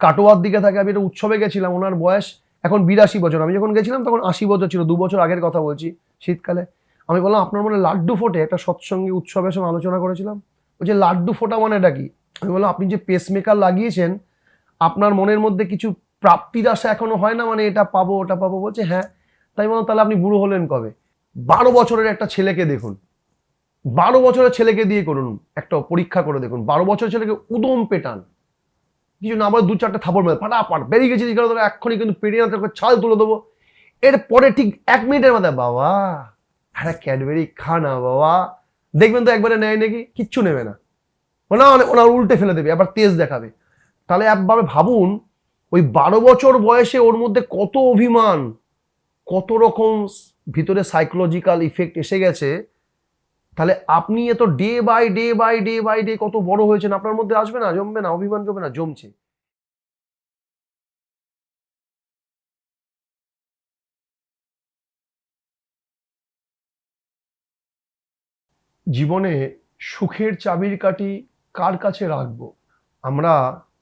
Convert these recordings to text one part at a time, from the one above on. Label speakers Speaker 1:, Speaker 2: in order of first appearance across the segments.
Speaker 1: কাটোয়ার দিকে থাকে, আমি একটা উৎসবে গেছিলাম, ওনার বয়স এখন বিরাশি বছর। আমি যখন গেছিলাম তখন আশি বছর ছিল, দু বছর আগের কথা বলছি শীতকালে। আমি বললাম, আপনার মনে লাড্ডু ফোটে? একটা সৎসঙ্গী উৎসবের সময় আলোচনা করেছিলাম। বলছে, লাড্ডু ফোটা মানে এটা কি? আমি বললাম, আপনি যে পেসমেকার লাগিয়েছেন, আপনার মনের মধ্যে কিছু প্রাপ্তির আশা এখনও হয় না? মানে এটা পাবো, ওটা পাবো? বলছে হ্যাঁ। তাই বললাম, তাহলে আপনি বুড়ো হলেন কবে? বারো বছরের একটা ছেলেকে দেখুন। বারো বছরের ছেলেকে দিয়ে করুন, একটা পরীক্ষা করে দেখুন। বারো বছরের ছেলেকে উদম পেটান। কিছু না আবার দু চারটে থাপড় মেরে ফাটাফাট বেরিয়ে গেছি জিজ্ঞাসা করে এক্ষুনি কিন্তু পেরিয়ে না তোকে ছাল তুলে দেবো। এরপরে ঠিক এক মিনিটের মাথায় বাবা একটা ক্যাডবেরি খা না বাবা। দেখবেন তো একবারে নেয় নাকি? কিচ্ছু নেবে না। ওনা ওনার উল্টে ফেলে দেবে আবার তেজ দেখাবে। তাহলে একভাবে ভাবুন, ওই বারো বছর বয়সে ওর মধ্যে কত অভিমান, কত রকম ভিতরে সাইকোলজিক্যাল ইফেক্ট এসে গেছে তাহলে আপনি এত day by day by day by day কত বড় হয়েছেন? আপনার মধ্যে আসবে না, জমবে না, অভিমান জমবে না, জমছে। জীবনে সুখের চাবির কাঠি কার কাছে রাখব? আমরা,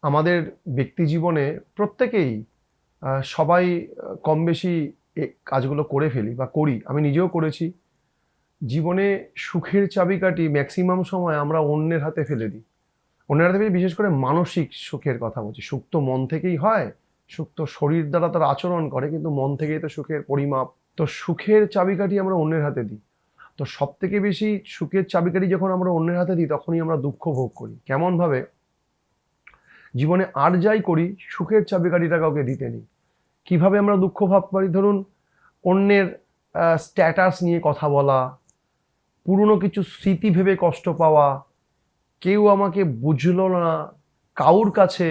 Speaker 1: আমাদের ব্যক্তি জীবনে প্রত্যেকেই সবাই কম বেশি কাজগুলো করে ফেলি বা করি। আমি নিজেও করেছি। জীবনে সুখের চাবিকাঠি ম্যাক্সিমাম সময় আমরা অন্যের হাতে ফেলে দিই। অন্যের হাতে ফেলে বিশেষ করে মানসিক সুখের কথা বলছি। সুখ তো মন থেকেই হয়, সুখ তো শরীর দ্বারা তার আচরণ করে, কিন্তু মন থেকেই তো সুখের পরিমাপ। তো সুখের চাবিকাঠি আমরা অন্যের হাতে দিই। তো সব থেকে বেশি সুখের চাবিকাঠি যখন আমরা অন্যের হাতে দিই, তখনই আমরা দুঃখ ভোগ করি। কেমনভাবে? জীবনে আর যাই করি, সুখের চাবিকাঠিটা কাউকে দিতে নেই। কীভাবে আমরা দুঃখ ভাব পারি ধরুন, অন্যের স্ট্যাটাস নিয়ে কথা বলা পুরনো কিছু স্মৃতি ভেবে কষ্ট পাওয়া, কেউ আমাকে বুঝলো না কাউর কাছে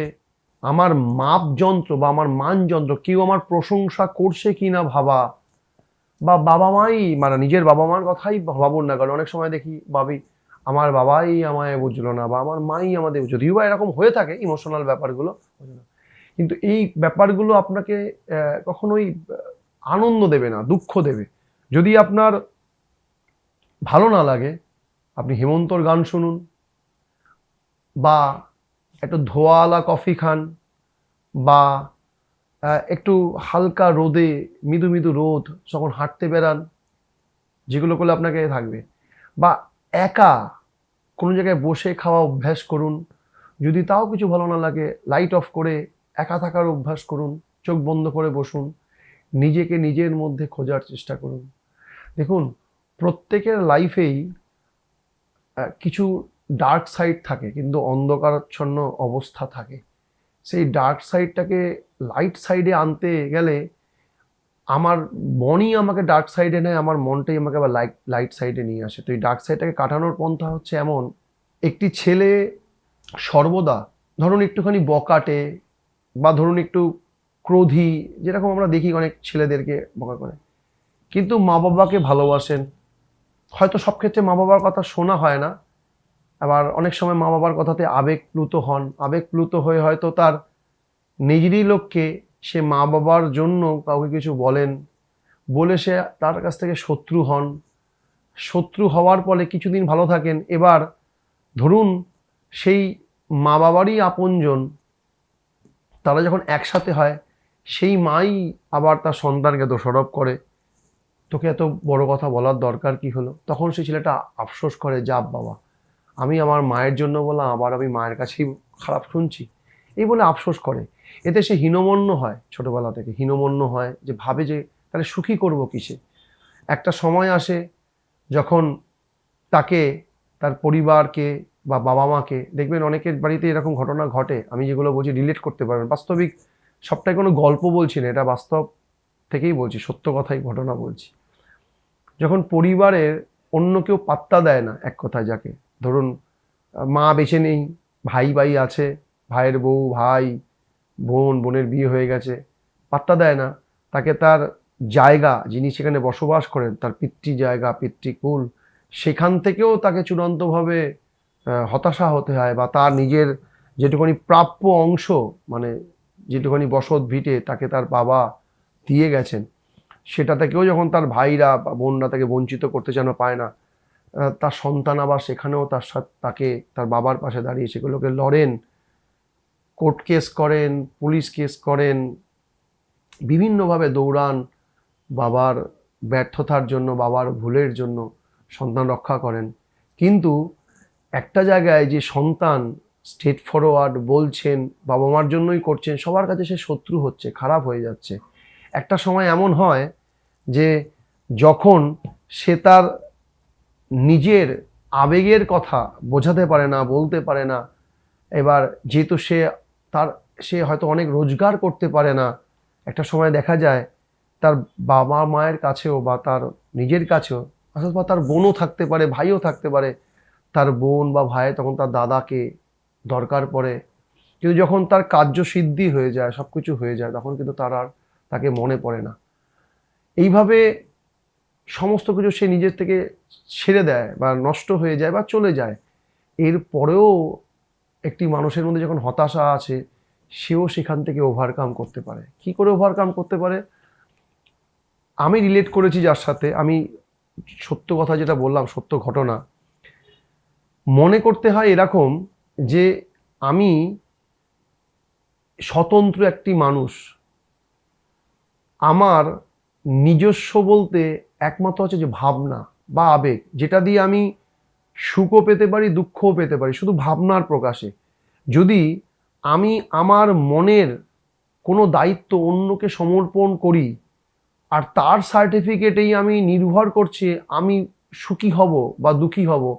Speaker 1: আমার মাপযন্ত্র বা আমার মানযন্ত্র, কেউ আমার প্রশংসা করছে কি না ভাবা, বা বাবা মাই মানে নিজের বাবা মার কথাই ভাবুন না কারণ অনেক সময় দেখি, ভাবি, আমার বাবাই আমায় বুঝলো না বা আমার মাই আমাদের যদিও বা এরকম হয়ে থাকে ইমোশনাল ব্যাপারগুলো। কিন্তু এই ব্যাপারগুলো আপনাকে কখনোই, আনন্দ দেবে না, দুঃখ দেবে যদি আপনার ভালো না লাগে, আপনি হেমন্তর গান শুনুন বা একটু ধোয়ালা কফি খান বা একটু হালকা রোদে মৃদু মৃদু রোদ যখন হাঁটতে বেরান যেগুলো করলে আপনাকে থাকবে। বা একা কোনো জায়গায় বসে খাওয়া অভ্যাস করুন, যদি তাও কিছু ভালো না লাগে লাইট অফ করে একা থাকার অভ্যাস করুন, চোখ বন্ধ করে বসুন, নিজেকে নিজের মধ্যে খোঁজার চেষ্টা করুন। দেখুন প্রত্যেকের লাইফেই কিছু ডার্ক সাইড থাকে, কিন্তু অন্ধকারাচ্ছন্ন অবস্থা থাকে। সেই ডার্ক সাইডটাকে লাইট সাইডে আনতে গেলে আমার মনই আমাকে ডার্ক সাইডে নেয়, আমার মনটাই আমাকে আবার লাইট লাইট সাইডে নিয়ে আসে। তো এই ডার্ক সাইডটাকে কাটানোর পন্থা হচ্ছে এমন, একটি ছেলে সর্বদা, ধরুন একটুখানি বকাটে বা ধরুন একটু ক্রোধী, যেরকম আমরা দেখি অনেক ছেলেদেরকে বকা করে, কিন্তু মা বাবাকে ভালোবাসেন হয়তো সব ক্ষেত্রে মা বাবার কথা শোনা হয় না। আবার অনেক সময় মা বাবার কথাতে আবেগপ্লুত হন। আবেগপ্লুত হয়ে হয়তো তার নিজেরই লোককে সে মা বাবার জন্য কাউকে কিছু বলেন, বলে সে তার কাছ থেকে শত্রু হন। শত্রু হওয়ার ফলে কিছুদিন ভালো থাকেন। এবার ধরুন সেই মা বাবারই আপনজন, তারা যখন একসাথে হয়, সেই মাই আবার তার সন্তানকে দোষারোপ করে। তোকে এত বড় কথা বলার দরকার কি হলো? তখন সেই ছেলেটা আফসোস করে যাব বাবা, আমি আমার মায়ের জন্য বললাম, আবার আমি মায়ের কাছেই খারাপ শুনছি। এই বলে আফসোস করে। এতে সে হীনমন্য হয় ছোটবেলা থেকে। হীনমন্য হয় যে ভাবে যে তাহলে সুখী করব কিসে? একটা সময় আসে যখন তাকে, তার পরিবারকে বা বাবা মাকে, দেখবেন অনেকের বাড়িতে এরকম ঘটনা ঘটে, আমি যেগুলো বলছি রিলেট করতে পারবেন বাস্তবিক সবটাই কোনো গল্প বলছি না, এটা বাস্তব থেকেই বলছি, সত্য কথাই ঘটনা বলছি। যখন পরিবারের অন্য কেউ পাত্তা দেয় না এক কথায় যাকে, ধরুন, মা বেঁচে নেই, ভাই ভাই আছে, ভাইয়ের বউ, ভাই, বোন, বোনের বিয়ে হয়ে গেছে, পাত্তা দেয় না, তাকে তার জায়গা, যিনি সেখানে বসবাস করেন, তার পিতৃ জায়গা পিতৃকুল সেখান থেকেও তাকে চূড়ান্তভাবে হতাশা হতে হয় বা তার নিজের যেটুকুনি প্রাপ্য অংশ মানে যেটুকুনি বসত ভিটে তাকে তার বাবা দিয়ে গেছেন সেটা থেকেও যখন তার ভাইরা বা বোনরা তাকে বঞ্চিত করতে যেন পায় না তার সন্তান আবার সেখানেও তার সাথে, তাকে, তার বাবার পাশে দাঁড়িয়ে সেগুলোকে লড়েন, কোর্ট কেস করেন, পুলিশ কেস করেন, বিভিন্নভাবে দৌড়ান, বাবার ব্যর্থতার জন্য, বাবার ভুলের জন্য সন্তান রক্ষা করেন। কিন্তু একটা জায়গায় যে সন্তান স্টেট ফরওয়ার্ড বলছেন বাবা মার জন্যই করছেন, সবার কাছে সে শত্রু হচ্ছে, খারাপ হয়ে যাচ্ছে। একটা সময় এমন হয় যে যখন সে তার নিজের আবেগের কথা বোঝাতে পারে না, বলতে পারে না, এবার যেহেতু সে তার, সে হয়তো অনেক রোজগার করতে পারে না, একটা সময় দেখা যায় তার বাবা মায়ের কাছেও বা তার নিজের কাছেও, অথবা তার বোনও থাকতে পারে, ভাইও থাকতে পারে, তার বোন বা ভাই তখন তার দাদাকে দরকার পড়ে। কিন্তু যখন তার কার্যসিদ্ধি হয়ে যায় সব কিছু হয়ে যায়, তখন কিন্তু তার আর তাকে মনে পড়ে না। এইভাবে সমস্ত কিছু সে নিজের থেকে ছেড়ে দেয় বা নষ্ট হয়ে যায় বা চলে যায়। এর পরেও একটি মানুষের মধ্যে যখন হতাশা আছে, সেও সেখান থেকে ওভারকাম করতে পারে। কি করে ওভারকাম করতে পারে? আমি রিলেট করেছি যার সাথে। আমি সত্য কথা যেটা বললাম, সত্য ঘটনা। মনে করতে হয় এরকম যে আমি স্বতন্ত্র একটি মানুষ। আমার নিজস্ব বলতে একমাত্র হচ্ছে যে ভাবনা বা আবেগ, যেটা দিয়ে আমি সুখও পেতে পারি, দুঃখও পেতে পারি, শুধু ভাবনার প্রকাশে। যদি আমি আমার মনের কোনো দায়িত্ব অন্যকে সমর্পণ করি, আর তার সার্টিফিকেটেই আমি নির্ভর করছি আমি সুখী হব বা দুঃখী হব,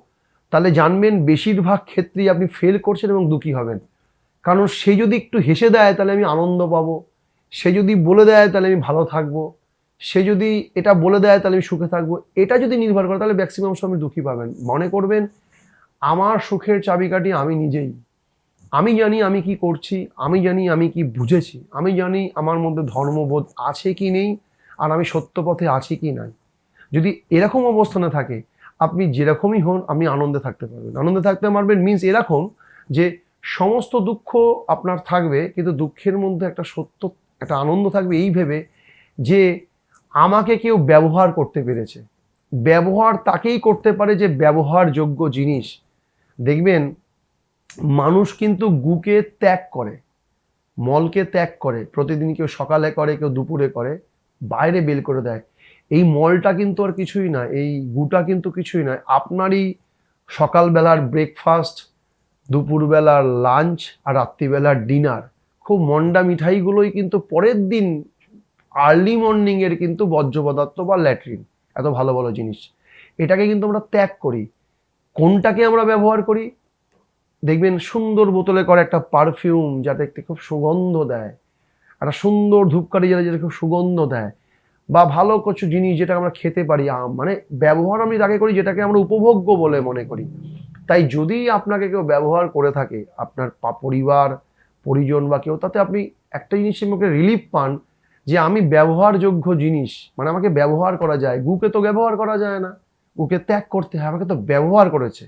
Speaker 1: তাহলে জানবেন বেশিরভাগ ক্ষেত্রেই আপনি ফেল করছেন এবং দুঃখী হবেন। কারণ সে যদি একটু হেসে দেয়, তাহলে আমি আনন্দ পাবো। সে যদি বলে দেয়, তাহলে আমি ভালো থাকব। সে যদি এটা বলে দেয় তাহলে আমি সুখে থাকব। এটা যদি নির্ভর করে, তাহলে ম্যাক্সিমাম সময় দুঃখী পাবেন। মনে করবেন, আমার সুখের চাবিকাঠি আমি নিজেই। আমি জানি আমি কি করছি, আমি জানি আমি কি বুঝেছি। আমি জানি আমার মধ্যে ধর্মবোধ আছে কি নেই, আর আমি সত্য পথে আছি কি নাই। যদি এরকম অবস্থানে থাকে, আপনি যেরকমই হন, আপনি আনন্দে থাকতে পারবেন। আনন্দে থাকতে পারবেন মিন্স এরকম যে সমস্ত দুঃখ আপনার থাকবে, কিন্তু দুঃখের মধ্যে একটা সত্য, একটা আনন্দ থাকবে। এই ভেবে যে আমাকে কেউ ব্যবহার করতে পেরেছে। ব্যবহার তাকেই করতে পারে যে ব্যবহারযোগ্য জিনিস। দেখবেন, মানুষ কিন্তু গুকে ত্যাগ করে, মলকে ত্যাগ করে, প্রতিদিন কেউ সকালে করে, কেউ দুপুরে করে, বাইরে বেল করে দেয়। এই মলটা কিন্তু আর কিছুই না, এই গুটা কিন্তু কিছুই নয় আপনারই সকালবেলার ব্রেকফাস্ট দুপুরবেলার লাঞ্চ আর রাত্রিবেলার ডিনার খুব মন্ডা মিঠাইগুলোই কিন্তু পরের দিন আর্লি মর্নিংয়ের কিন্তু বর্জ্য পদার্থ বা ল্যাট্রিন, এত ভালো ভালো জিনিস। এটাকে কিন্তু আমরা ত্যাগ করি। কোনটাকে আমরা ব্যবহার করি? দেখবেন সুন্দর বোতলে করে একটা পারফিউম যা দেখতে খুব সুগন্ধ দেয়, একটা সুন্দর ধূপকাঠি যেটা যেটা খুব সুগন্ধ দেয়, বা ভালো কিছু জিনিস যেটা আমরা খেতে পারি, আম মানে ব্যবহার আমি তাকে করি যেটাকে আমরা উপভোগ্য বলে মনে করি। তাই যদি আপনাকে কেউ ব্যবহার করে থাকে, আপনার পরিবার, পরিজন বা কেউ, তাতে আপনি একটা জিনিসের মুখে রিলিফ পান যে আমি ব্যবহারযোগ্য জিনিস মানে আমাকে ব্যবহার করা যায়, গুকে তো ব্যবহার করা যায় না, গুকে ত্যাগ করতে হয়, আমাকে তো ব্যবহার করেছে।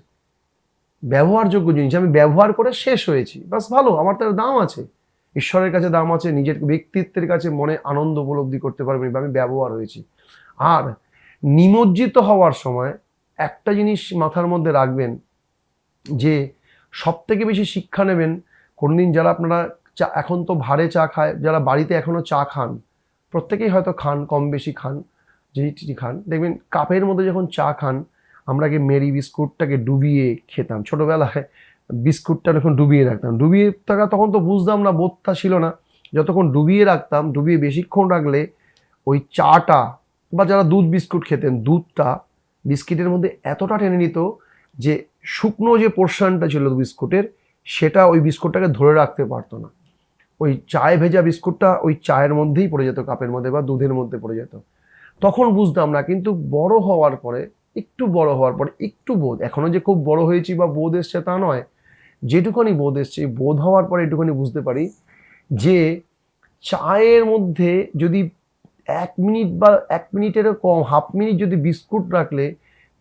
Speaker 1: ব্যবহারযোগ্য জিনিস, আমি ব্যবহার করে শেষ হয়েছি বাস ভালো, আমার তার দাম আছে। ঈশ্বরের কাছে দাম আছে, নিজের ব্যক্তিত্বের কাছে মনে আনন্দ উপলব্ধি করতে পারবেন, বা আমি ব্যবহার হয়েছি। আর নিমজ্জিত হওয়ার সময় একটা জিনিস মাথার মধ্যে রাখবেন, যে সব থেকে বেশি শিক্ষা নেবেন, কোনদিন যারা আপনারা চা, এখন তো ভারে চা খায়, যারা বাড়িতে এখনও চা খান প্রত্যেকেই হয়তো খান, কম বেশি খান যেটি খান। দেখবেন কাপের মধ্যে যখন চা খান, আমরা আগে মেরি বিস্কুটটাকে ডুবিয়ে খেতাম। ছোটোবেলায় বিস্কুটটা যখন ডুবিয়ে রাখতাম। ডুবিয়ে থাকা তখন তো বুঝতাম না, বোধটা ছিল না। যতক্ষণ ডুবিয়ে রাখতাম, ডুবিয়ে বেশিক্ষণ রাখলে ওই চাটা বা যারা দুধ বিস্কুট খেতেন, দুধটা বিস্কিটের মধ্যে এতটা টেনে নিত যে শুকনো যে পোর্শনটা ছিল বিস্কুটের, সেটা ওই বিস্কুটটাকে ধরে রাখতে পারতো না। ওই চায়ে ভেজা বিস্কুটটা ওই চায়ের মধ্যেই পড়ে যেত, কাপের মধ্যে বা দুধের মধ্যে পড়ে যেত। তখন বুঝতাম না, কিন্তু বড় হওয়ার পরে, একটু বড় হওয়ার পরে, একটু বোধ এখনও যে খুব বড় হয়েছি বা বোধ এসছে তা নয় যেটুখানি বোধ এসছে, বোধ হওয়ার পরে একটুখানি বুঝতে পারি যে চায়ের মধ্যে যদি এক মিনিট বা এক মিনিটেরও কম, হাফ মিনিট যদি বিস্কুট রাখলে,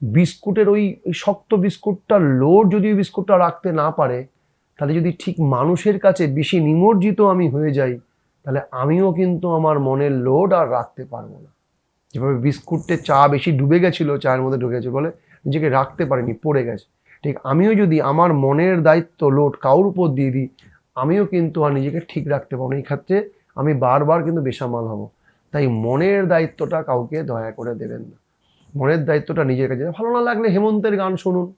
Speaker 1: বিস্কুটের ওই শক্ত বিস্কুটটা লোড যদি বিস্কুটটা রাখতে না পারে তাহলে যদি ঠিক মানুষের কাছে বেশি নিমজ্জিত আমি হয়ে যাই, তাহলে আমিও কিন্তু আমার মনের লোড আর রাখতে পারব না। যেভাবে বিস্কুটে চা বেশি ডুবে গেছিল, চায়ের মধ্যে ঢুকে গেছে বলে নিজেকে রাখতে পারিনি, পড়ে গেছে। ঠিক আমিও যদি আমার মনের দায়িত্ব লোড কাউর উপর দিয়ে দিই, আমিও কিন্তু আর নিজেকে ঠিক রাখতে পারব না। এই ক্ষেত্রে আমি বারবার কিন্তু বেসামাল হব। তাই মনের দায়িত্বটা কাউকে দয়া করে দেবেন না। মনের দায়িত্বটা নিজের কাছে, ভালো না লাগলে হেমন্তের গান শুনুন।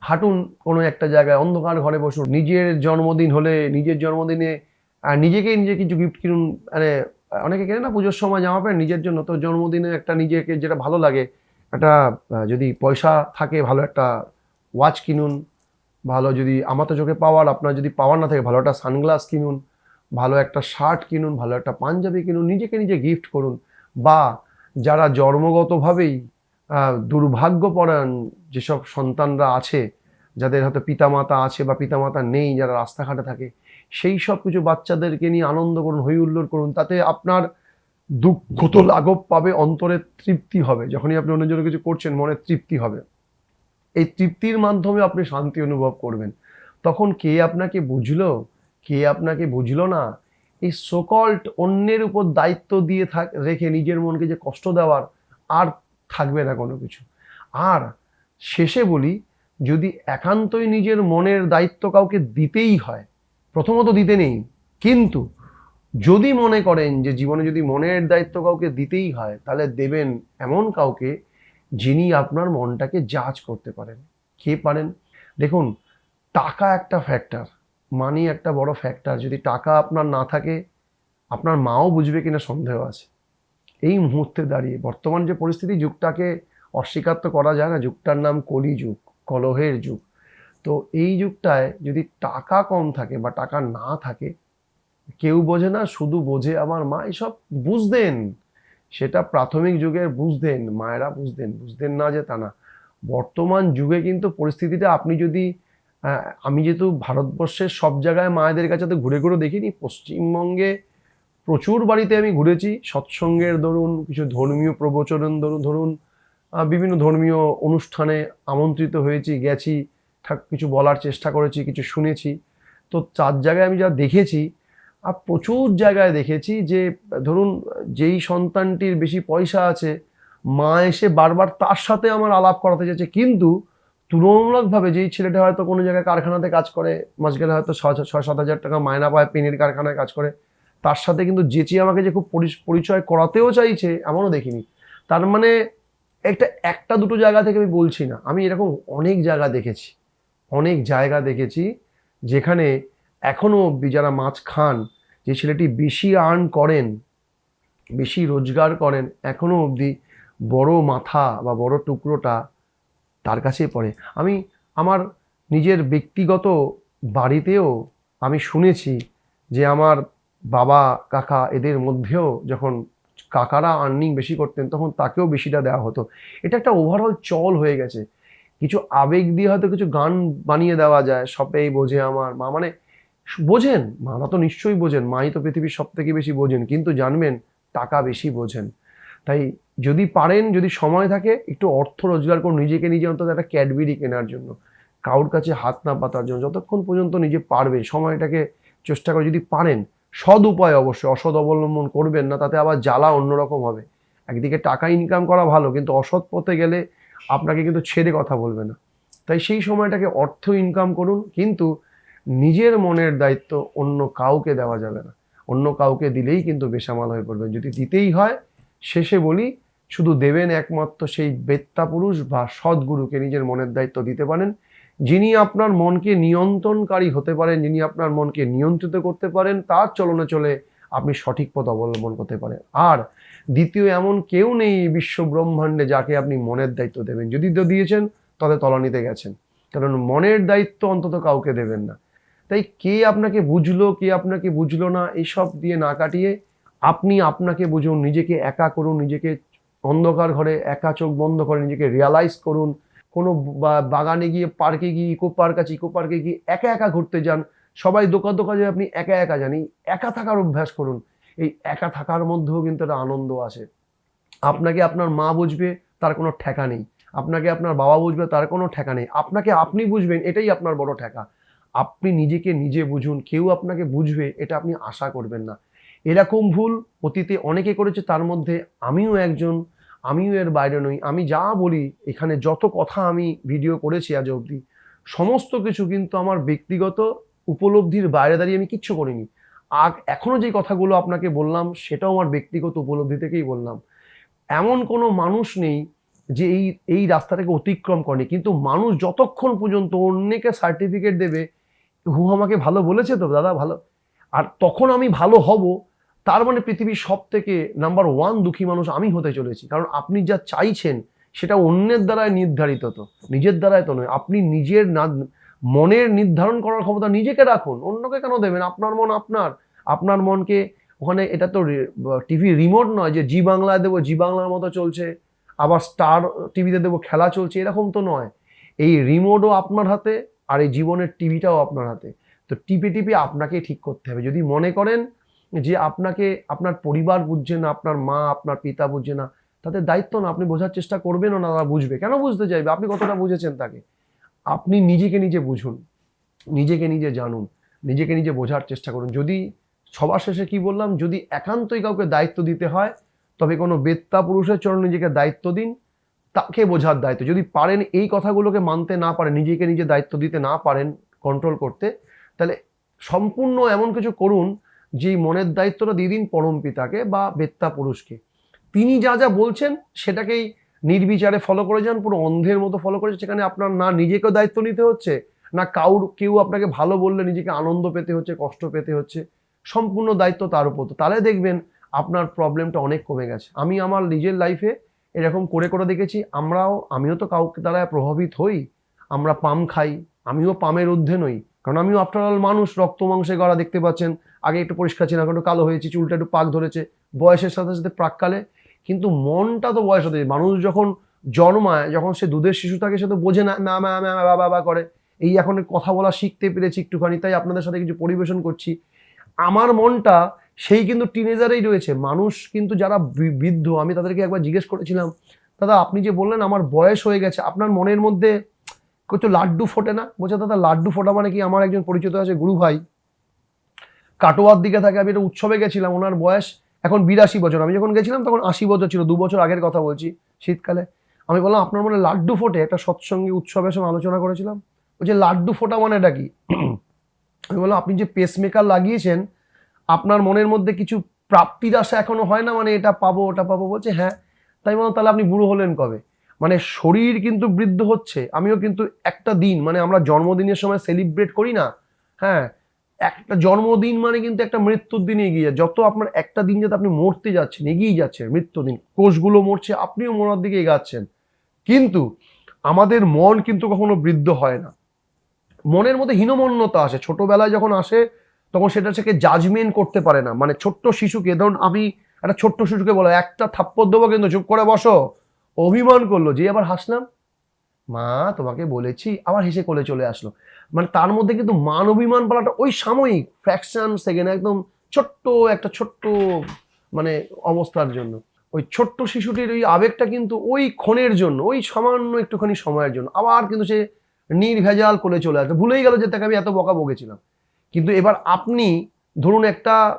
Speaker 1: হাঁটুন কোনো একটা জায়গায়, অন্ধকার ঘরে বসুন। নিজের জন্মদিন হলে, নিজের জন্মদিনে নিজেকেই নিজে কিছু গিফট কিনুন। মানে অনেকে কেনে না, পুজোর সময় জামা প্যান্ট নিজের জন্য। তো জন্মদিনে একটা নিজেকে যেটা ভালো লাগে, একটা যদি পয়সা থাকে, ভালো একটা ওয়াচ কিনুন। ভালো যদি, আমার তো চোখে পাওয়ার, আপনার যদি পাওয়ার না থাকে, ভালো একটা সানগ্লাস কিনুন। ভালো একটা শার্ট কিনুন, ভালো একটা পাঞ্জাবি কিনুন, নিজেকে নিজে গিফট করুন। বা, যারা জন্মগতভাবেই দুর্ভাগ্যপরায়ণ যেসব সন্তানরা আছে, যাদের হয়তো পিতামাতা আছে বা পিতামাতা নেই, যারা রাস্তাঘাটে থাকে, সেই সব কিছু বাচ্চাদেরকে নিয়ে আনন্দ করুন হই হুল্লোড় করুন, তাতে আপনার দুঃখ তো লাঘব পাবে, অন্তরে তৃপ্তি হবে। যখনই আপনি অন্যের জন্য কিছু করছেন, মনে তৃপ্তি হবে। এই তৃপ্তির মাধ্যমে আপনি শান্তি অনুভব করবেন। তখন কে আপনাকে বুঝলো? কে আপনাকে বুঝলো না? এই সোকল্ট অন্যের উপর দায়িত্ব দিয়ে থাক, রেখে নিজের মনকে যে কষ্ট দেওয়ার আর থাকবে না কোনো কিছু। আর শেষে বলি, যদি একান্তই নিজের মনের দায়িত্ব কাউকে দিতেই হয়, প্রথমত দিতে নেই, কিন্তু যদি মনে করেন যে জীবনে যদি মনের দায়িত্ব কাউকে দিতেই হয়, তাহলে দেবেন এমন কাউকে যিনি আপনার মনটাকে জাজ করতে পারেন। কে পারেন? দেখুন, টাকা একটা ফ্যাক্টর মানি একটা বড় ফ্যাক্টর যদি টাকা আপনার না থাকে, আপনার মাও বুঝবে কিনা সন্দেহ আছে। এই মুহূর্তে দাঁড়িয়ে। বর্তমান যে পরিস্থিতি, যুগটাকে অস্বীকার তো করা যায় না। যুগটার নাম কলি যুগ, কলহের যুগ। তো এই যুগটায় যদি টাকা কম থাকে বা টাকা না থাকে, কেউ বোঝে না, শুধু বোঝে আমার মা, এসব বুঝতেন। সেটা প্রাথমিক যুগের বুঝতেন, মায়েরা বুঝতেন বুঝতেন না যে তা না। বর্তমান যুগে কিন্তু পরিস্থিতিটা আপনি যদি আমি যেহেতু ভারতবর্ষের সব জায়গায় মায়েদের কাছে তো ঘুরে ঘুরে দেখিনি, পশ্চিমবঙ্গে প্রচুর বাড়িতে আমি ঘুরেছি, সৎসঙ্গের ধরুন কিছু ধর্মীয় প্রবচন ধরুন ধরুন বিভিন্ন ধর্মীয় অনুষ্ঠানে আমন্ত্রিত হয়েছি, গেছি কিছু বলার চেষ্টা করেছি, কিছু শুনেছি। তো চার জায়গায় আমি যা দেখেছি আর প্রচুর জায়গায় দেখেছি যে, ধরুন, যেই সন্তানটির বেশি পয়সা আছে, মা এসে বারবার তার সাথে আমার আলাপ করাতে যাচ্ছে কিন্তু তুলনামূলকভাবে যেই ছেলেটা হয়তো কোনো জায়গায় কারখানাতে কাজ করে গেলে হয়তো ছয় ছয় সাত হাজার টাকা মায়না পায়, পেনের কারখানায় কাজ করে তার সাথে কিন্তু যেচি আমাকে যে খুব পরিচ- পরিচয় করাতেও চাইছে, এমনও দেখিনি। তার মানে একটা একটা দুটো জায়গা থেকে আমি বলছি না। আমি এরকম অনেক জায়গা দেখেছি, অনেক জায়গা দেখেছি যেখানে এখনও অবধি যারা মাছ খান, যে ছেলেটি বেশি আর্ন করেন, বেশি রোজগার করেন এখনও অবধি বড় মাথা বা বড় টুকরোটা তার কাছেই পড়ে। আমি আমার নিজের ব্যক্তিগত বাড়িতেও আমি শুনেছি যে আমার বাবা, কাকা এদের মধ্যেও যখন কাকারা আর্নিং বেশি করতেন, তখন তাকেও বেশিটা দেওয়া হতো। এটা একটা ওভারঅল চল হয়ে গেছে। কিছু আবেগ দিয়ে হয়তো কিছু গান বানিয়ে দেওয়া যায়, সবেই বোঝে আমার মা। মানে বোঝেন, মারা তো নিশ্চয়ই বোঝেন, মাই তো পৃথিবীর সব থেকে বেশি বোঝেন, কিন্তু জানবেন টাকা বেশি বোঝেন। তাই যদি পারেন, যদি সময় থাকে, একটু অর্থ রোজগার করুন, নিজেকে নিজে অন্তত একটা ক্যাডবেরি কেনার জন্য। কারোর কাছে হাত না পাতার জন্য, যতক্ষণ পর্যন্ত নিজে পারবে, সময়টাকে চেষ্টা করে যদি পারেন সৎ উপায় অবশ্যই, অসৎ অবলম্বন করবেন না, তাতে আবার জ্বালা অন্যরকম হবে। একদিকে টাকা ইনকাম করা ভালো, কিন্তু অসৎ পথে গেলে আপনাকে কিন্তু ছেড়ে কথা বলবে না। তাই সেই সময়টাকে অর্থ ইনকাম করুন, কিন্তু নিজের মনের দায়িত্ব অন্য কাউকে দেওয়া যাবে না। অন্য কাউকে দিলেই কিন্তু বেসামাল হয়ে পড়বেন। যদি দিতেই হয়, শেষে বলি, শুধু দেবেন একমাত্র সেই বেত্তা পুরুষ বা সদ্গুরুকে নিজের মনের দায়িত্ব দিতে পারেন যিনি আপনার মনকে নিয়ন্ত্রণকারী হতে পারেন, যিনি আপনার মনকে নিয়ন্ত্রিত করতে পারেন, তার চলনে চলে আপনি সঠিক পথ অবলম্বন করতে পারেন। আর দ্বিতীয়, এমন কেউ নেই বিশ্ব ব্রহ্মাণ্ডে যাকে আপনি মনের দায়িত্ব দেবেন। যদি তো দিয়েছেন তবে তলানিতে গেছেন। কারণ মনের দায়িত্ব অন্তত কাউকে দেবেন না। তাই কে আপনাকে বুঝলো, কে আপনাকে বুঝলো না এইসব দিয়ে না কাটিয়ে আপনি আপনাকে বুঝুন, নিজেকে একা করুন, নিজেকে অন্ধকার ঘরে, একা চোখ বন্ধ করে নিজেকে রিয়ালাইজ করুন। কোনো বাগানে গিয়ে পার্কে গিয়ে ইকো পার্ক আছে ইকো পার্কে গিয়ে একা একা ঘুরতে যান, সবাই দোকান দোকানে আপনি একা একা এই একা থাকার অভ্যাস করুন। এই একা থাকার মধ্যেও কিন্তু একটা আনন্দ আছে আপনাকে আপনার মা বুঝবে, তার কোনো ঠেকা নেই। আপনাকে আপনার বাবা বুঝবে, তার কোনো ঠেকা নেই। আপনাকে আপনি বুঝবেন, এটাই আপনার বড় ঠেকা। আপনি নিজেকে নিজে বুঝুন, কেউ আপনাকে বুঝবে, এটা আপনি আশা করবেন না। এরকম ভুল অতীতে অনেকে করেছে, তার মধ্যে আমিও একজন আমিও এর বাইরে নই। আমি যা বলি, এখানে যত কথা আমি ভিডিও করেছি আজ অবধি, সমস্ত কিছু কিন্তু আমার ব্যক্তিগত উপলব্ধির বাইরে দাঁড়িয়ে আমি কিচ্ছু করিনি। আর এখনও যে কথাগুলো আপনাকে বললাম, সেটাও আমার ব্যক্তিগত উপলব্ধি থেকেই বললাম। এমন কোনো মানুষ নেই যে এই এই রাস্তাটাকে অতিক্রম করে কিন্তু মানুষ যতক্ষণ পর্যন্ত অন্যকে সার্টিফিকেট দেবে হু আমাকে ভালো বলেছে তো, দাদা ভালো। আর তখন আমি ভালো হব তার মানে পৃথিবীর সব থেকে নাম্বার ওয়ান দুঃখী মানুষ আমি হতে চলেছি। কারণ আপনি যা চাইছেন, সেটা অন্যের দ্বারাই নির্ধারিত তো। নিজের দ্বারাই তো নয়। আপনি নিজের না, মনের নির্ধারণ করার ক্ষমতা নিজেকে রাখুন। অন্যকে কেন দেবেন? আপনার মন আপনার। আপনার মনকে ওখানে এটা তো টিভি রিমোট নয় যে জি বাংলায় দেবো, জি বাংলার মতো চলছে। আবার স্টার টিভিতে দেবো, খেলা চলছে। এরকম তো নয়। এই রিমোটও আপনার হাতে আর এই জীবনের টিভিটাও আপনার হাতে। তো টিপে টিপে আপনাকেই ঠিক করতে হবে। যদি মনে করেন যে আপনাকে আপনার পরিবার বুঝছে না, আপনার মা, আপনার পিতা বুঝছে না, তাদের দায়িত্ব না, আপনি বোঝার চেষ্টা করবেন না, তারা বুঝবে। কেন বুঝতে চাইবে? আপনি কতটা বুঝেছেন তাকে? আপনি নিজেকে নিজে বুঝুন, নিজেকে নিজে জানুন, নিজেকে নিজে বোঝার চেষ্টা করুন। যদি সবার শেষে কি বললাম? যদি একান্তই কাউকে দায়িত্ব দিতে হয়, তবে কোনো বেত্তা পুরুষের চরণ নিজেকে দায়িত্ব দিন, তাকে বোঝার দায়িত্ব। যদি পারেন এই কথাগুলোকে মানতে না পারেন, নিজেকে নিজে দায়িত্ব দিতে না পারেন কন্ট্রোল করতে, তাহলে সম্পূর্ণ এমন কিছু করুন যে মনের দায়িত্বটা দিয়ে দিন পরম পিতাকে বা বেত্তা পুরুষকে। তিনি যা যা বলছেন সেটাকেই নির্বিচারে ফলো করে যান, পুরো অন্ধের মতো ফলো করে সেখানে আপনার না নিজেকেও দায়িত্ব নিতে হচ্ছে, না কাউর, কেউ আপনাকে ভালো বললে নিজেকে আনন্দ পেতে হচ্ছে, কষ্ট পেতে হচ্ছে। সম্পূর্ণ দায়িত্ব তার উপর। তো তাহলে দেখবেন আপনার প্রবলেমটা অনেক কমে গেছে। আমি আমার নিজের লাইফে এরকম করে করে দেখেছি, আমরাও, আমিও তো কাউকে দ্বারা প্রভাবিত হই। আমরা পাম খাই, আমিও পামের ঊর্ধ্বে নই। কারণ আমিও আফটার অল মানুষ, রক্ত মাংসে গড়া দেখতে পাচ্ছেন। আগে একটু পরিষ্কার ছিল এখন একটু কালো হয়েছে, চুলটা একটু পাক ধরেছে। বয়সের সাথে সাথে প্রাককালে। কিন্তু মনটা তো বয়স হতে মানুষ যখন জন্মায়, যখন সে দুধের শিশু থাকে, সে তো বোঝে না, মা মা মা, বাবা বাবা করে। এই এখন কথা বলা শিখতে পেরেছি একটুখানি, তাই আপনাদের সাথে কিছু পরিবেশন করছি। আমার মনটা সেই কিন্তু টিনেজারেই রয়েছে। মানুষ কিন্তু যারা বৃদ্ধ, আমি তাদেরকে একবার জিজ্ঞেস করেছিলাম, দাদা, আপনি যে বললেন আমার বয়স হয়ে গেছে, আপনার মনের মধ্যে কত লাড্ডু ফোটে না? বলছে, দাদা, লাড্ডু ফোটা মানে কি? আমার একজন পরিচিত আছে, গুরু ভাই। কাটোয়ার দিকে থাকে, আমি একটা উৎসবে গেছিলাম, ওনার বয়স এখন বিরাশি বছর। আমি যখন গেছিলাম, তখন আশি বছর ছিল, দু বছর আগের কথা বলছি, শীতকালে। আমি বললাম, আপনার মনে লাড্ডু ফোটে? একটা সৎসঙ্গী উৎসবের সময় আলোচনা করেছিলাম। বলছে, লাড্ডু ফোটা মানে এটা কি? আমি বললাম, আপনি যে পেসমেকার লাগিয়েছেন, আপনার মনের মধ্যে কিছু প্রাপ্তির আশা এখনও হয় না? মানে এটা পাবো, ওটা পাবো? বলছে হ্যাঁ। তাই বললাম, তাহলে আপনি বুড়ো হলেন কবে? মানে শরীর কিন্তু বৃদ্ধ হচ্ছে, আমিও কিন্তু একটা দিন মানে আমরা জন্মদিনের সময় সেলিব্রেট করি না হ্যাঁ একটা জন্মদিন মানে কিন্তু একটা মৃত্যুর দিন এগিয়ে যায়, যত আপনার একটা দিন যাতে আপনি মরতে যাচ্ছেন এগিয়ে যাচ্ছেন মৃত্যুদিন কোষগুলো মরছে, আপনিও মরার দিকে এগাচ্ছেন, কিন্তু আমাদের মন কিন্তু কখনো বৃদ্ধ হয় না, মনের মধ্যে হীনমন্যতা আসে, ছোটবেলায় যখন আসে, তখন সেটা থেকে জাজমেন্ট করতে পারে না মানে ছোট্ট শিশুকে, ধরুন আমি একটা ছোট্ট শিশুকে বলো একটা থাপ্পড় দেবো কিন্তু, চুপ করে বসো অভিমান করল, যে আবার হাসলাম? মা, তোমাকে বলেছি। আবার হেসে কোলে চলে আসলো। মানে তার মধ্যে কিন্তু মান অভিমান বলাটা ওই সাময়িক ফ্র্যাকশন সেকেন্ড একদম ছোট্ট একটা ছোট্ট মানে অবস্থার জন্য। ওই ছোট্ট শিশুটির ওই আবেগটা কিন্তু ওই ক্ষণের জন্য, ওই সামান্য একটুখানি সময়ের জন্য। আবার কিন্তু সে নির্ভেজাল কোলে চলে আসবে ভুলেই গেল যে তাকে আমি এত বকা বকেছিলাম। কিন্তু এবার আপনি ধরুন একটা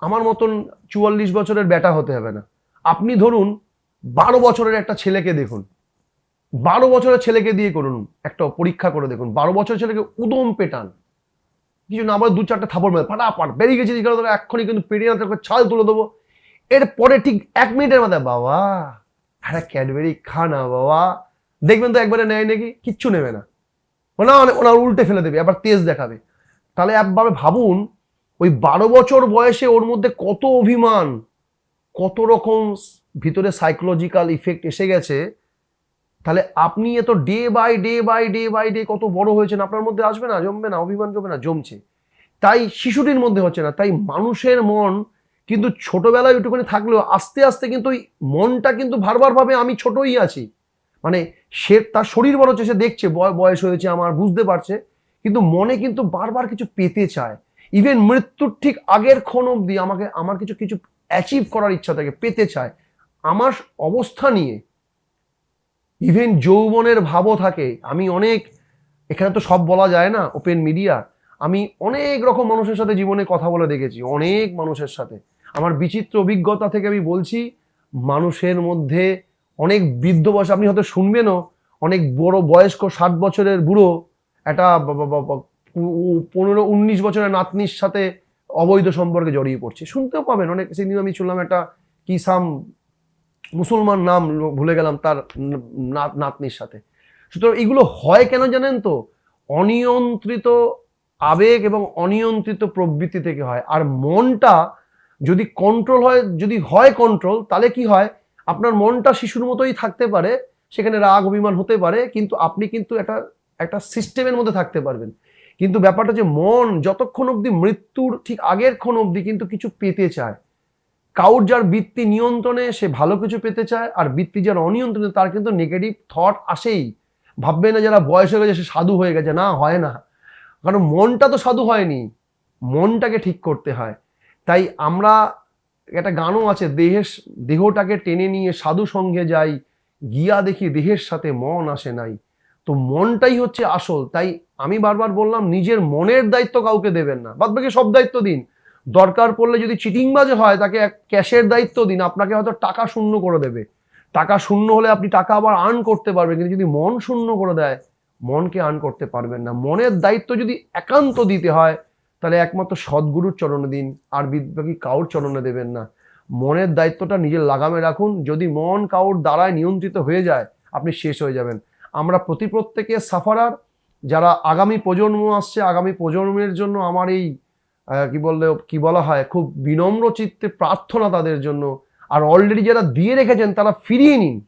Speaker 1: আমার মতন চুয়াল্লিশ বছরের ব্যাটা হতে হবে না। আপনি ধরুন বারো বছরের একটা ছেলেকে দেখুন। বারো বছরের ছেলেকে দিয়ে করুন, একটা পরীক্ষা করে দেখুন। বারো বছরের ছেলেকে উদম পেটান। কিছু না আবার দু চারটে থাপড় মেরে ফাটাফাট বেরিয়ে গেছে, জিজ্ঞাসা করে এক্ষুনি কিন্তু পেরিয়ে না থাকবে ছাল তুলে দেবো। এরপরে ঠিক এক মিনিটের মাথায় বাবা একটা ক্যাডবেরি খা না, বাবা। দেখবেন তো একবারে নেয় নাকি? কিচ্ছু নেবে না। না ওনার উল্টে ফেলে দেবে আবার তেজ দেখাবে। তাহলে একবার ভাবুন, ওই বারো বছর বয়সে ওর মধ্যে কত অভিমান, কত রকম ভিতরে সাইকোলজিক্যাল ইফেক্ট এসে গেছে, তাহলে আপনি এত day by day by day by day কত বড় হয়েছেন, আপনার মধ্যে আসবে না, জমবে না, অভিমান জমবে না, জমছে। তাই শিশুটির মধ্যে হচ্ছে না, তাই মানুষের মন কিন্তু ছোটবেলায় ওইটুকুনি থাকলেও আস্তে আস্তে কিন্তু ওই মনটা কিন্তু বারবার ভাবে আমি ছোটই আছি। মানে সে তার শরীর বড় হচ্ছে, সে দেখছে বয়- বয়স হয়েছে, আমার বুঝতে পারছে, কিন্তু মনে কিন্তু বারবার কিছু পেতে চায়। ইভেন মৃত্যুর ঠিক আগের ক্ষণ অবধি আমাকে, আমার কিছু কিছু অ্যাচিভ করার ইচ্ছা থাকে, পেতে চায়। আমার অবস্থা নিয়ে ইভেন যৌবনের ভাবও থাকে। আমি অনেক, এখানে তো সব বলা যায় না ওপেন মিডিয়া আমি অনেক রকম মানুষের সাথে জীবনে কথা বলে দেখেছি, অনেক মানুষের সাথে। আমার বিচিত্র অভিজ্ঞতা থেকে আমি বলছি, মানুষের মধ্যে অনেক বৃদ্ধ বয়স, আপনি হয়তো শুনবেনও, অনেক বড় বয়স্ক ষাট বছরের বুড়ো, একটা পনেরো উনিশ বছরের নাতনির সাথে অবৈধ সম্পর্কে জড়িয়ে পড়ছে। শুনতেও পাবেন, অনেক সেদিন আমি শুনলাম একটা কি সাম মুসলমান নাম ভুলে গেলাম তার নাত- নাতনির সাথে। সুতরাং এগুলো হয় কেন জানেন তো? অনিয়ন্ত্রিত আবেগ এবং অনিয়ন্ত্রিত প্রবৃত্তি থেকে হয়। আর মনটা যদি কন্ট্রোল হয়, যদি হয় কন্ট্রোল তাহলে কি হয়? আপনার মনটা শিশুর মতোই থাকতে পারে, সেখানে রাগ, অভিমান হতে পারে, কিন্তু আপনি কিন্তু একটা একটা সিস্টেমের মধ্যে থাকতে পারবেন। কিন্তু ব্যাপারটা যে মন যতক্ষণ অবধি মৃত্যুর ঠিক আগের ক্ষণ অবধি কিন্তু কিছু পেতে চায়। কাউর যার বৃত্তি নিয়ন্ত্রণে সে ভালো কিছু পেতে চায়, আর বৃত্তি যার অনিয়ন্ত্রণে, তার কিন্তু নেগেটিভ থট আসেই। ভাববে না যারা বয়স হয়ে গেছে, সে সাধু হয়ে গেছে। না, হয় না। কারণ মনটা তো সাধু হয়নি। মনটাকে ঠিক করতে হয়। তাই আমরা একটা গানও আছে দেহের দেহটাকে টেনে নিয়ে সাধু সঙ্গে যাই, গিয়া দেখি দেহের সাথে মন আসে নাই। তো মনটাই হচ্ছে আসল। তাই আমি বারবার বললাম, নিজের মনের দায়িত্ব কাউকে দেবেন না। বাদ বাকি সব দায়িত্ব দিন। দরকার পড়লে যদি চিটিংবাজে হয়, তাকে এক ক্যাশের দায়িত্ব দিন, আপনাকে হয়তো টাকা শূন্য করে দেবে। টাকা শূন্য হলে আপনি টাকা আবার আর্ন করতে পারবেন, কিন্তু যদি মন শূন্য করে দেয়, মনকে আর্ন করতে পারবেন না। মনের দায়িত্ব যদি একান্ত দিতে হয়, তাহলে একমাত্র সদ্গুরুর চরণে দিন, আর বিদ্যাকি কাউর চরণে দেবেন না। মনের দায়িত্বটা নিজের লাগামে রাখুন। যদি মন কাউর দ্বারায় নিয়ন্ত্রিত হয়ে যায়, আপনি শেষ হয়ে যাবেন। আমরা প্রতি প্রত্যেকে সাফারার যারা আগামী প্রজন্ম আসছে, আগামী প্রজন্মের জন্য আমার এই কি বললে, কি বলা হয়, খুব বিনম্র চিত্তে প্রার্থনা তাদের জন্য। আর অলরেডি যারা দিয়ে রেখেছেন, তারা ফিরিয়ে নিন।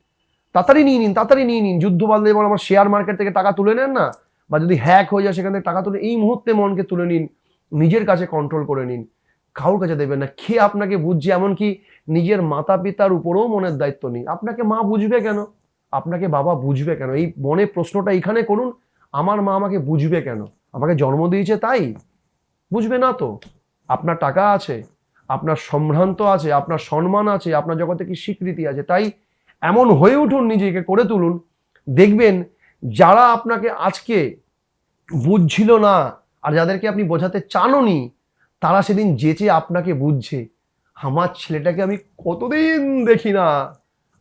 Speaker 1: তাড়াতাড়ি নিয়ে নিন, তাড়াতাড়ি নিয়ে নিন। যুদ্ধ বাঁধলে যেমন আমার শেয়ার মার্কেট থেকে টাকা তুলে নেন না? বা যদি হ্যাক হয়ে যায়, সেখান থেকে টাকা তুলে এই মুহূর্তে মনকে তুলে নিন, নিজের কাছে কন্ট্রোল করে নিন। কারোর কাছে দেবেন না। খেয়ে আপনাকে বুঝছে? এমনকি নিজের মাতা পিতার উপরেও মনের দায়িত্ব নেই। আপনাকে মা বুঝবে কেন? আপনাকে বাবা বুঝবে কেন? এই মনে প্রশ্নটা এইখানে করুন। আমার মা আমাকে বুঝবে কেন? আমাকে জন্ম দিয়েছে তাই? বুঝবে না তো? আপনার টাকা আছে, আপনার সম্ভ্রান্ত আছে, আপনার সম্মান আছে, আপনার জগতে কি স্বীকৃতি আছে? তাই এমন হয়ে উঠুন, নিজেকে করে তুলুন। দেখবেন যারা আপনাকে আজকে বুঝছিল না আর যাদেরকে আপনি বোঝাতে চাননি, তারা সেদিন যেচে আপনাকে বুঝছে। আমার ছেলেটাকে আমি কতদিন দেখি না।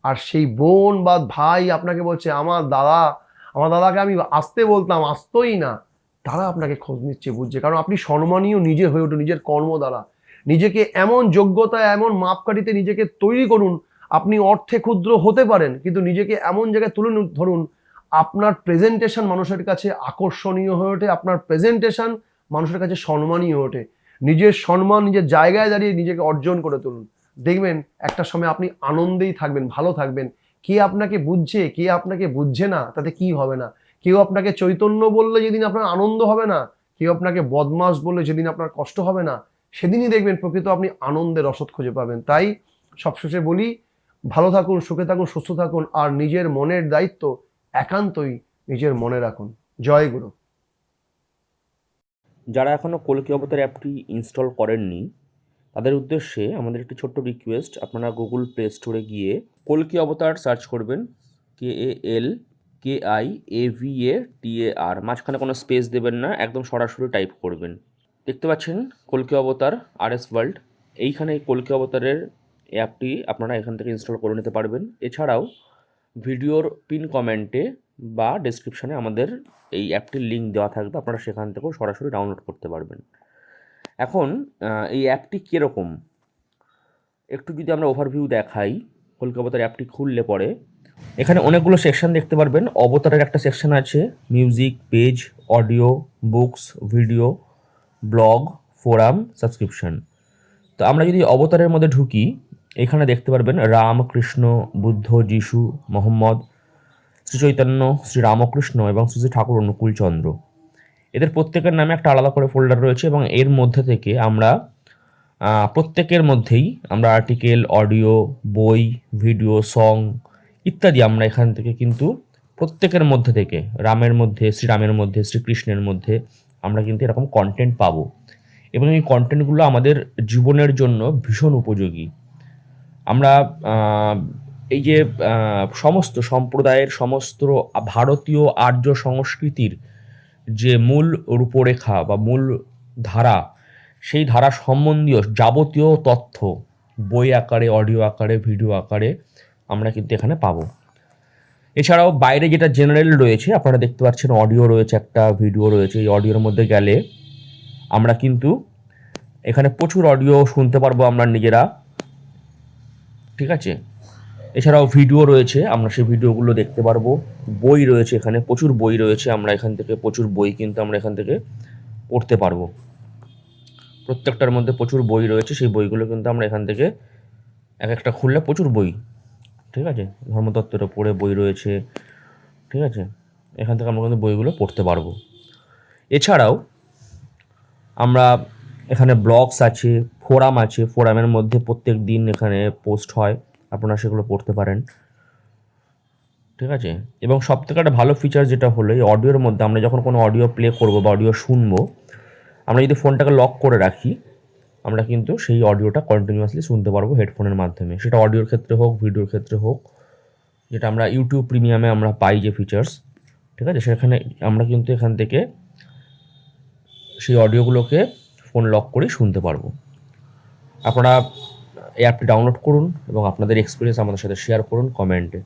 Speaker 1: আর সেই বোন বা ভাই আপনাকে বলছে, আমার দাদা, আমার দাদাকে আমি আসতে বলতাম, আসতোই না। তারা আপনাকে খোঁজ নিচ্ছে, বুঝছে? কারণ আপনি সম্মানীয় নিজে হয়ে উঠুন, নিজের কর্ম দ্বারা। নিজেকে এমন যোগ্যতা, এমন মাপকাঠিতে নিজেকে তৈরি করুন, আপনি অর্থে ক্ষুদ্র হতে পারেন, কিন্তু নিজেকে এমন জায়গায় তুলে ধরুন, আপনার প্রেজেন্টেশন মানুষের কাছে আকর্ষণীয় হয়ে ওঠে, আপনার প্রেজেন্টেশন মানুষের কাছে সম্মানীয় হয়ে ওঠে। নিজের সম্মান, নিজের জায়গায় দাঁড়িয়ে নিজেকে অর্জন করে তুলুন। দেখবেন, একটা সময় আপনি আনন্দেই থাকবেন, ভালো থাকবেন। কে আপনাকে বুঝছে, কে আপনাকে বুঝছে না, তাতে কি হবে না? কেউ আপনাকে চৈতন্য বললে যেদিন আপনার আনন্দ হবে না, কেউ আপনাকে বদমাস বললে যেদিন আপনার কষ্ট হবে না, সেদিনই দেখবেন প্রকৃত আপনি আনন্দের রসদ খুঁজে পাবেন। তাই সবশেষে বলি, ভালো থাকুন, সুখে থাকুন, সুস্থ থাকুন, আর নিজের মনের দায়িত্ব একান্তই নিজের মনে রাখুন। জয় গুরু।
Speaker 2: যারা এখনও কলকি অবতার অ্যাপটি ইনস্টল করেননি, তাদের উদ্দেশ্যে আমাদের একটি ছোট্ট রিকোয়েস্ট আপনারা গুগল প্লে স্টোরে গিয়ে কলকি অবতার সার্চ করবেন কে এ এল কে আই এ ভি এ টি এ আর মাঝখানে কোনো স্পেস দেবেন না, একদম সরাসরি টাইপ করবেন। দেখতে পাচ্ছেন কলকি অবতার আর এস ওয়ার্ল্ড এইখানে এই কলকি অবতারের অ্যাপটি আপনারা এখান থেকে ইনস্টল করে নিতে পারবেন। এছাড়াও ভিডিওর পিন কমেন্টে বা ডেসক্রিপশানে আমাদের এই অ্যাপটির লিঙ্ক দেওয়া থাকবে, আপনারা সেখান থেকেও সরাসরি ডাউনলোড করতে পারবেন। এখন এই অ্যাপটি কীরকম? একটু যদি আমরা ওভারভিউ দেখাই কলকাতার অ্যাপটি খুললে পরে এখানে অনেকগুলো সেকশন দেখতে পারবেন। অবতারের একটা সেকশন আছে। Music, page, audio, books, video, blog, forum, subscription. তো আমরা যদি অবতারের মধ্যে ঢুকি, এখানে দেখতে পারবেন রাম কৃষ্ণ বুদ্ধ, যিশু, মোহাম্মদ, শ্রী চৈতন্য, শ্রী রামকৃষ্ণ এবং শ্রী শ্রী ঠাকুর অনুকূলচন্দ্র এদের প্রত্যেকের নামে একটা আলাদা করে ফোল্ডার রয়েছে এবং এর মধ্যে থেকে আমরা প্রত্যেকের মধ্যেই আমরা আর্টিকেল, অডিও, বই, ভিডিও, সং ইত্যাদি আমরা এখান থেকে কিন্তু প্রত্যেকের মধ্যে থেকে, রামের মধ্যে, শ্রীরামের মধ্যে, শ্রীকৃষ্ণের মধ্যে আমরা কিন্তু এরকম কন্টেন্ট পাবো। এবং এই কন্টেন্টগুলো আমাদের জীবনের জন্য ভীষণ উপযোগী। আমরা এই যে সমস্ত সম্প্রদায়ের সমস্ত ভারতীয় আর্য সংস্কৃতির যে মূল রূপরেখা বা মূল ধারা, সেই ধারা সম্বন্ধীয় যাবতীয় তথ্য বই আকারে অডিও আকারে ভিডিও আকারে আমরা কিন্তু এখানে পাবো। এছাড়াও বাইরে যেটা জেনারেল রয়েছে, আপনারা দেখতে পাচ্ছেন অডিও রয়েছে, একটা ভিডিও রয়েছে। এই অডিওর মধ্যে গেলে আমরা কিন্তু এখানে প্রচুর অডিও শুনতে পারব আমরা নিজেরা। ঠিক আছে? এছাড়াও ভিডিও রয়েছে, আমরা সেই ভিডিওগুলো দেখতে পারব। বই রয়েছে এখানে, প্রচুর বই রয়েছে, আমরা এখান থেকে প্রচুর বই কিন্তু আমরা এখান থেকে পড়তে পারব। প্রত্যেকটার মধ্যে প্রচুর বই রয়েছে, সেই বইগুলো কিন্তু আমরা এখান থেকে এক একটা খুললে প্রচুর বই ঠিক আছে? ধর্মতত্ত্বের ওপরে বই রয়েছে, ঠিক আছে? এখান থেকে আমরা কিন্তু বইগুলো পড়তে পারব। এছাড়াও আমরা এখানে ব্লগস আছে, ফোরাম আছে। ফোরামের মধ্যে প্রত্যেক দিন এখানে পোস্ট হয়, আপনারা সেগুলো পড়তে পারেন। ঠিক আছে? এবং সব থেকে একটা ভালো ফিচার যেটা হলো, এই অডিওর মধ্যে আমরা যখন কোনো অডিও প্লে করব বা অডিও শুনব, আমরা যদি ফোনটাকে লক করে রাখি আমরা কিন্তু সেই অডিওটা কন্টিনিউয়াসলি শুনতে পারব হেডফোনের মাধ্যমে। সেটা অডিওর ক্ষেত্রে হোক ভিডিওর ক্ষেত্রে হোক, যেটা আমরা ইউটিউব প্রিমিয়ামে আমরা পাই যে ফিচার্স ঠিক আছে? সেখানে আমরা কিন্তু এখান থেকে সেই অডিওগুলোকে ফোন লক করে শুনতে পারব। আপনারা অ্যাপটি ডাউনলোড করুন এবং আপনাদের এক্সপিরিয়েন্স আমাদের সাথে শেয়ার করুন কমেন্টে